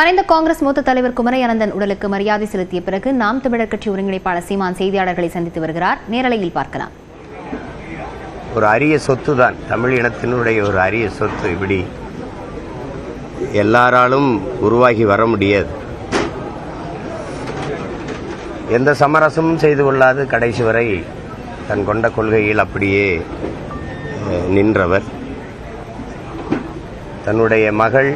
மறைந்த காங்கிரஸ் மூத்த தலைவர் குமரையானந்தன் உடலுக்கு மரியாதை செலுத்திய பிறகு நாம் தமிழர் கட்சி ஒருங்கிணைப்பாளர் சீமான் செய்தியாளர்களை சந்தித்து வருகிறார். நேரலையில் பார்க்கலாம். ஒரு அரிய சொத்து தான் தமிழ் இனத்தினுடைய ஒரு அரிய சொத்து இப்படி எல்லாராலும் உருவாகி வர முடியாது. எந்த சமரசமும் செய்து கொள்ளாது கடைசி வரை தன் கொண்ட கொள்கையில் அப்படியே நின்றவர். தன்னுடைய மகள்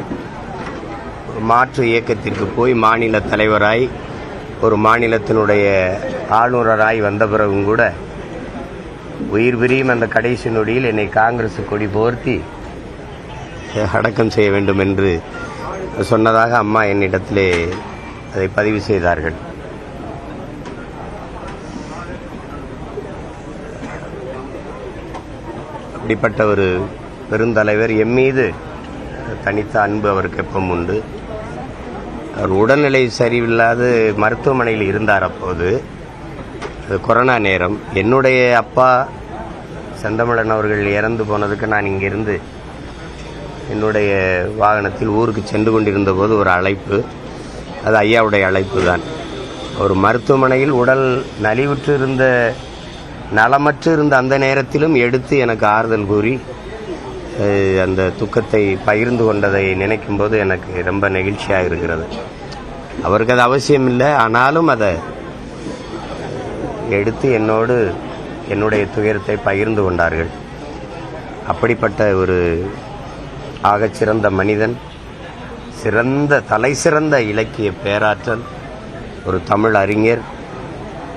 மாற்று இயக்கத்திற்கு போய் மாநில தலைவராய் ஒரு மாநிலத்தினுடைய ஆளுநராய் வந்த பிறகும் கூட உயிர் பிரியும் அந்த கடைசி நொடியில் என்னை காங்கிரஸ் கொடி போர்த்தி அடக்கம் செய்ய வேண்டும் என்று சொன்னதாக அம்மா என்னிடத்திலே அதை பதிவு செய்தார்கள். அப்படிப்பட்ட ஒரு பெருந்தலைவர் எம் மீது தனித்த அன்பு அவருக்கு எப்பவும் உண்டு. அவர் உடல்நிலை சரியில்லாது மருத்துவமனையில் இருந்தார் அப்போது. அது கொரோனா நேரம். என்னுடைய அப்பா செந்தமிழன் அவர்கள் இறந்து போனதுக்கு நான் இங்கிருந்து என்னுடைய வாகனத்தில் ஊருக்கு சென்று கொண்டிருந்த போது ஒரு அழைப்பு. அது ஐயாவுடைய அழைப்பு தான். ஒரு மருத்துவமனையில் உடல் நலிவுற்று இருந்த நலமற்று இருந்த அந்த நேரத்திலும் எடுத்து எனக்கு ஆறுதல் கூறி அந்த துக்கத்தை பகிர்ந்து கொண்டதை நினைக்கும் போது எனக்கு ரொம்ப நெகிழ்ச்சியாக இருக்கிறது. அவருக்கு அது அவசியம் இல்லை ஆனாலும் அதை எடுத்து என்னோடு என்னுடைய துயரத்தை பகிர்ந்து கொண்டார்கள். அப்படிப்பட்ட ஒரு ஆகச்சிறந்த மனிதன் சிறந்த தலை சிறந்த இலக்கிய பேராற்றல் ஒரு தமிழ் அறிஞர்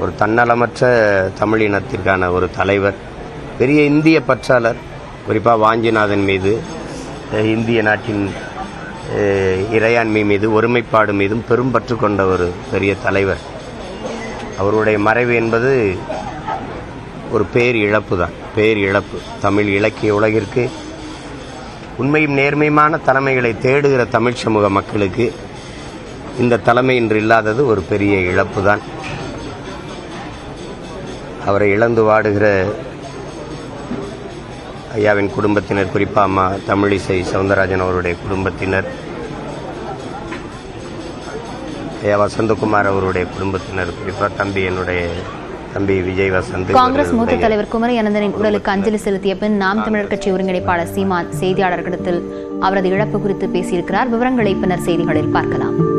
ஒரு தன்னலமற்ற தமிழ் இனத்திற்கான ஒரு தலைவர் பெரிய இந்திய பற்றாளர் குறிப்பாக வாஞ்சிநாதன் மீது இந்திய நாட்டின் இறையாண்மை மீது ஒருமைப்பாடு மீதும் பெரும் பற்று கொண்ட ஒரு பெரிய தலைவர். அவருடைய மறைவு என்பது ஒரு பேர் இழப்பு தான் பேர் இழப்பு. தமிழ் இலக்கிய உலகிற்கு உண்மையும் நேர்மையுமான தலைமைகளை தேடுகிற தமிழ் சமூக மக்களுக்கு இந்த தலைமை இன்று இல்லாதது ஒரு பெரிய இழப்பு தான் அவரை இழந்து வாடுகிற ஐயாவின் குடும்பத்தினர் குறிப்பாக அம்மா தமிழிசை சவுந்தரராஜன் அவருடைய குடும்பத்தினர் ஐயா வசந்தகுமார் அவருடைய குடும்பத்தினர் குறிப்பாக தம்பி என்னுடைய தம்பி விஜய் வசந்த் காங்கிரஸ் மூத்த தலைவர் குமரையானந்தனின் உடலுக்கு அஞ்சலி செலுத்திய பின் நாம் தமிழர் கட்சி ஒருங்கிணைப்பாளர் சீமான் செய்தியாளர்களிடத்தில் அவரது இழப்பு குறித்து பேசியிருக்கிறார். விவரங்களை பின்னர் செய்திகளில் பார்க்கலாம்.